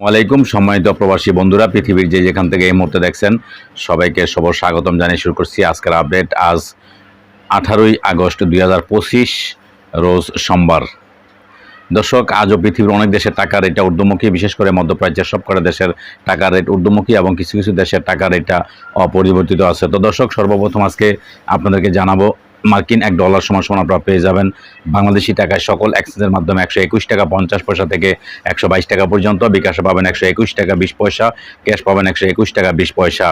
ওয়ালাইকুম সম্মানিত প্রবাসী বন্ধুরা, পৃথিবীর যে যেখান থেকে এই মুহূর্তে দেখছেন, সবাইকে সব স্বাগতম জানিয়ে শুরু করছি আজকের আপডেট। আজ আঠারোই আগস্ট দুই হাজার পঁচিশ, রোজ সোমবার। দর্শক, আজও পৃথিবীর অনেক দেশের টাকার রেটটা ঊর্ধ্বমুখী, বিশেষ করে মধ্যপ্রাচ্যের সবকটা দেশের টাকার রেট ঊর্ধ্বমুখী এবং কিছু কিছু দেশের টাকার রেটটা অপরিবর্তিত আছে। তো দর্শক, সর্বপ্রথম আজকে আপনাদেরকে জানাব মার্কিন এক ডলার সমান সমান আপনারা পেয়ে যাবেন। বাংলাদেশি টাকায় সকল এক্সচেঞ্জের মাধ্যমে একশো একুশ টাকা পঞ্চাশ পয়সা থেকে একশো বাইশ টাকা পর্যন্ত। বিকাশে পাবেন একশো একুশ টাকা বিশ পয়সা, ক্যাশ পাবেন একশো একুশ টাকা বিশ পয়সা।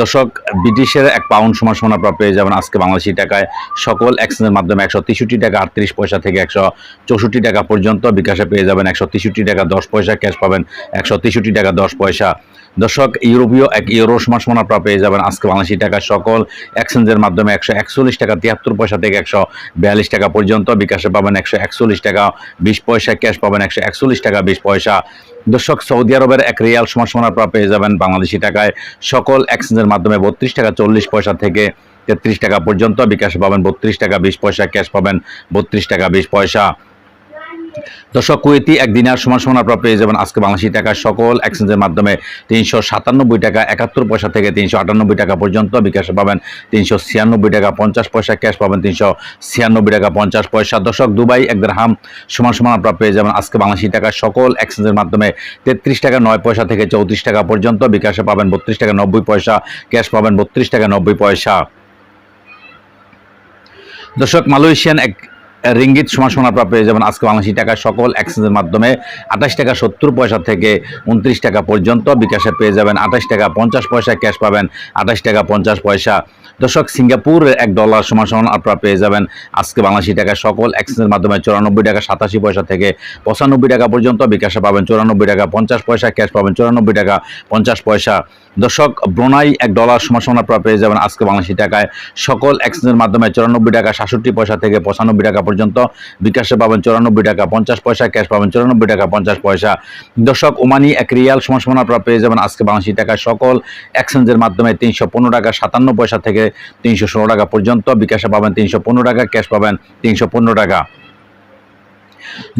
দর্শক, ব্রিটিশের এক পাউন্ড সমান সমান আপনারা পেয়ে যাবেন আজকে বাংলাদেশি টাকায়। সকল এক্সচেঞ্জের মাধ্যমে একশো তেষট্টি টাকা, আটত্রিশ পয়সা থেকে একশো চৌষট্টি টাকা পর্যন্ত বিকাশে পেয়ে যাবেন একশো তেষট্টি টাকা, দশ পয়সা ক্যাশ পাবেন একশো তেষট্টি টাকা, দশ পয়সা। দর্শক, ইউরোপীয় এক ইউরো সমান আপনারা পেয়ে যাবেন আজকে বাংলাদেশি টাকা সকল এক্সচেঞ্জের মাধ্যমে একশো একচল্লিশ টাকা, তিয়াত্তর পয়সা থেকে একশো বিয়াল্লিশ টাকা পর্যন্ত বিকাশে পাবেন একশো একচল্লিশ টাকা, বিশ পয়সা ক্যাশ পাবেন একশো একচল্লিশ টাকা, বিশ পয়সা। দর্শক, সৌদি আরবের এক রিয়াল সমান সমান আপনারা পেয়ে যাবেন বাংলাদেশি টাকায়। সকল এক্সচেঞ্জের মাধ্যমে বত্রিশ টাকা চল্লিশ পয়সা থেকে তেত্রিশ টাকা পর্যন্ত। বিকাশ পাবেন বত্রিশ টাকা, বিশ পয়সা, ক্যাশ পাবেন বত্রিশ টাকা, বিশ পয়সা। দর্শক, কুয়েতি এক দিনার সমান সমান আপনারা পেয়ে যাবেন আজকে বাংলাদেশি টাকা সকল এক্সচেঞ্জের মাধ্যমে তিনশো সাতানব্বই টাকা, একাত্তর পয়সা থেকে তিনশো আটানব্বই টাকা পর্যন্ত বিকাশে পাবেন। তিনশো ছিয়ানব্বই টাকা পঞ্চাশ পয়সা ক্যাশ পাবেন, তিনশো ছিয়ানব্বই টাকা পঞ্চাশ পয়সা। দর্শক, দুবাই এক হাম সমান সমান আপনারা পেয়ে যাবেন আজকে বাংলাদেশি টাকা সকল এক্সচেঞ্জের মাধ্যমে। তেত্রিশ টাকা নয় পয়সা থেকে চৌত্রিশ টাকা পর্যন্ত বিকাশে পাবেন, বত্রিশ টাকা নব্বই পয়সা ক্যাশ পাবেন, বত্রিশ টাকা নব্বই পয়সা। দর্শক, মালয়েশিয়ান এক রিঙ্গিত সমান সমান আপনারা পেয়ে যাবেন আজকে বাংলাদেশি টাকা সকল এক্সচেঞ্জের মাধ্যমে। আঠাশ টাকা সত্তর পয়সা থেকে উনত্রিশ টাকা পর্যন্ত। বিকাশে পেয়ে যাবেন আঠাশ টাকা পঞ্চাশ পয়সা ক্যাশ পাবেন আঠাশ টাকা পঞ্চাশ পয়সা। দর্শক সিঙ্গাপুর এক ডলার সমান সমান আপনারা পেয়ে যাবেন। আজকে বাংলাদেশি টাকা সকল এক্সচেঞ্জের মাধ্যমে চুরানব্বই টাকা সাতাশি পয়সা থেকে পঁচানব্বই টাকা পর্যন্ত বিকাশে পাবেন। চুরানব্বই টাকা পঞ্চাশ পয়সা ক্যাশ পাবেন। চুরানব্বই টাকা পঞ্চাশ পয়সা। দর্শক, ব্রোনাই এক ডলার সমান সমান আপনারা পেয়ে যাবেন আজকে বাংলাদেশি টাকায়। সকল এক্সচেঞ্জের মাধ্যমে চুরানব্বই টাকা সাতষট্টি পয়সা থেকে পঁচানব্বই টাকা পর্যন্ত বিকাশে পাবেন। চুরানব্বই টাকা পঞ্চাশ পয়সা ক্যাশ পাবেন। চুরানব্বই টাকা পঞ্চাশ পয়সা। দর্শক, ওমানি এক রিয়াল সমান সমান আপনারা পেয়ে যাবেন আজকে বাংলাদেশি টাকায়। সকল এক্সচেঞ্জের মাধ্যমে তিনশো পনেরো টাকা সাতান্ন পয়সা থেকে তিনশো ষোলো টাকা পর্যন্ত। বিকাশে পাবেন তিনশো পনেরো টাকা, ক্যাশ পাবেন তিনশো পনেরো টাকা।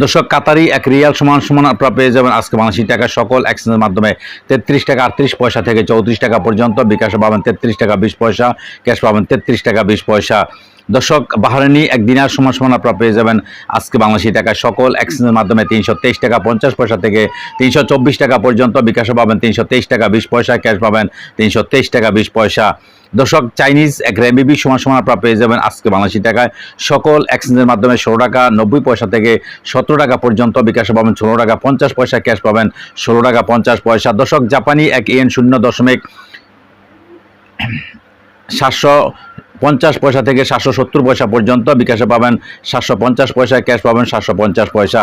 দর্শক, কাতারি এক রিয়াল সমান সমান আপনারা পেয়ে যাবেন আজকে বাংলাদেশি টাকা সকল এক্সচেঞ্জের মাধ্যমে। তেত্রিশ টাকা আটত্রিশ পয়সা থেকে চৌত্রিশ টাকা পর্যন্ত। বিকাশে পাবেন তেত্রিশ টাকা বিশ পয়সা, ক্যাশ পাবেন তেত্রিশ টাকা বিশ পয়সা। দর্শক, বাহারানি এক দিনার সমান সমান আপনারা পেয়ে যাবেন আজকে বাংলাদেশি টাকা সকল এক্সচেঞ্জের মাধ্যমে তিনশো তেইশ টাকা পঞ্চাশ পয়সা থেকে তিনশো চব্বিশ টাকা পর্যন্ত। বিকাশে পাবেন তিনশো তেইশ টাকা বিশ পয়সা, ক্যাশ পাবেন তিনশো তেইশ টাকা বিশ পয়সা। দর্শক, চাইনিজ এক রেমিবি সমান সমান আপনারা পেয়ে যাবেন আজকে বাংলাদেশি টাকায়। সকল এক্সচেঞ্জের মাধ্যমে ষোলো টাকা, নব্বই পয়সা থেকে সতেরো টাকা পর্যন্ত বিকাশে পাবেন, ষোলো টাকা পঞ্চাশ পয়সা ক্যাশ পাবেন, ষোলো টাকা পঞ্চাশ পয়সা। দর্শক, জাপানি এক এন শূন্য দশমিক সাতশো পঞ্চাশ পয়সা থেকে সাতশো সত্তর পয়সা পর্যন্ত বিকাশে পাবেন, সাতশো পঞ্চাশ পয়সা ক্যাশ পাবেন, সাতশো পঞ্চাশ পয়সা।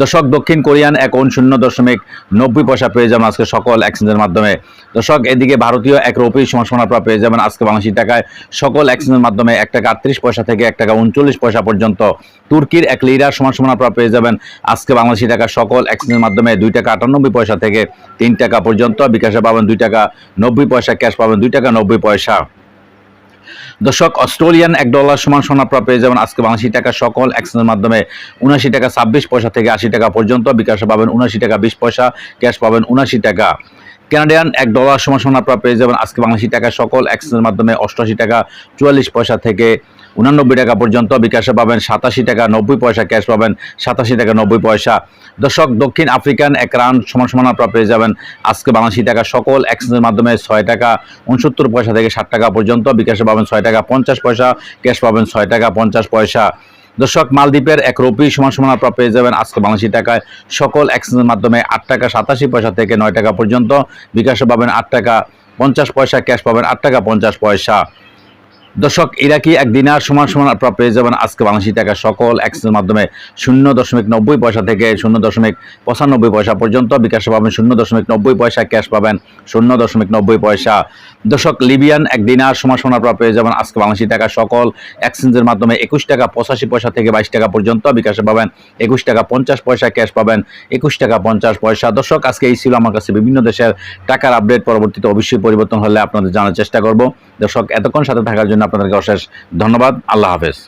দর্শক, দক্ষিণ কোরিয়ান এক ওন শূন্য দশমিক নব্বই পয়সা পেয়ে যাবেন আজকে সকল এক্সচেঞ্জের মাধ্যমে। দর্শক, এদিকে ভারতীয় এক রুপি সমান আপনারা পেয়ে যাবেন আজকে বাংলাদেশি টাকায়। সকল এক্সচেঞ্জের মাধ্যমে এক টাকা আটত্রিশ পয়সা থেকে এক টাকা উনচল্লিশ পয়সা পর্যন্ত তুর্কির এক লিরার সমান সমান পেয়ে যাবেন আজকে বাংলাদেশি টাকা সকল এক্সচেঞ্জের মাধ্যমে দুই টাকা আটানব্বই পয়সা থেকে তিন টাকা পর্যন্ত। বিকাশে পাবেন দুই টাকা নব্বই পয়সা, ক্যাশ পাবেন দুই টাকা নব্বই পয়সা। দর্শক, অস্ট্রেলিয়ান এক ডলার সমান সোনা পেয়ে যাবেন আজকে বাংলাদেশি টাকা সকল এক্সচেঞ্জের মাধ্যমে। উনাশি টাকা ছাব্বিশ পয়সা থেকে আশি টাকা পর্যন্ত। বিকাশ পাবেন উনাশি টাকা বিশ পয়সা, ক্যাশ পাবেন উনাশি টাকা। কানাডিয়ান এক ডলার সমান সোনা পেয়ে যাবেন আজকে বাংলাদেশি টাকা সকল এক্সচেঞ্জের মাধ্যমে। অষ্টআশি টাকা চুয়াল্লিশ পয়সা থেকে উনানব্বই টাকা পর্যন্ত বিকাশে পাবেন সাতাশি টাকা নব্বই পয়সা, ক্যাশ পাবেন সাতাশি টাকা নব্বই পয়সা। দর্শক, দক্ষিণ আফ্রিকান এক রান সমান সমান আপনারা পেয়ে যাবেন। আজকে বাংলাদেশি টাকা সকল এক্সচেঞ্জের মাধ্যমে ছয় টাকা উনসত্তর পয়সা থেকে ষাট টাকা পর্যন্ত বিকাশে পাবেন ছয় টাকা পঞ্চাশ পয়সা, ক্যাশ পাবেন ছয় টাকা পঞ্চাশ পয়সা। দর্শক, মালদ্বীপের এক রুপি সমান সমান আপনারা পেয়ে যাবেন আজকে বাংলাদেশি টাকায়। সকল এক্সচেঞ্জের মাধ্যমে আট টাকা সাতাশি পয়সা থেকে নয় টাকা পর্যন্ত বিকাশে পাবেন আট টাকা পঞ্চাশ পয়সা, ক্যাশ পাবেন আট টাকা পঞ্চাশ পয়সা। দর্শক ইরাকি এক দিনার সমান সমান আপনারা পেয়ে যাবেন আজকে বাংলাদেশি টাকা সকল এক্সচেঞ্জের মাধ্যমে শূন্য দশমিক নব্বই পয়সা থেকে শূন্য দশমিক পঁচানব্বই পয়সা পর্যন্ত। বিকাশে পাবেন শূন্য দশমিক নব্বই পয়সা, ক্যাশ পাবেন শূন্য দশমিক নব্বই পয়সা। দর্শক, লিবিয়ান এক দিনার সমান সমান আপনারা পেয়ে যাবেন আজকে বাংলাদেশি টাকা সকল এক্সচেঞ্জের মাধ্যমে একুশ টাকা পঁচাশি পয়সা থেকে বাইশ টাকা পর্যন্ত। বিকাশে পাবেন একুশ টাকা পঞ্চাশ পয়সা, ক্যাশ পাবেন একুশ টাকা পঞ্চাশ পয়সা। দর্শক, আজকে এই ছিল আমার কাছে বিভিন্ন দেশের টাকার আপডেট। পরবর্তীতে অবশ্যই পরিবর্তন হলে আপনাদের জানার চেষ্টা করব। দর্শক, এতক্ষণ সাথে থাকার জন্য আপনাদেরকে অশেষ ধন্যবাদ। আল্লাহ হাফেজ।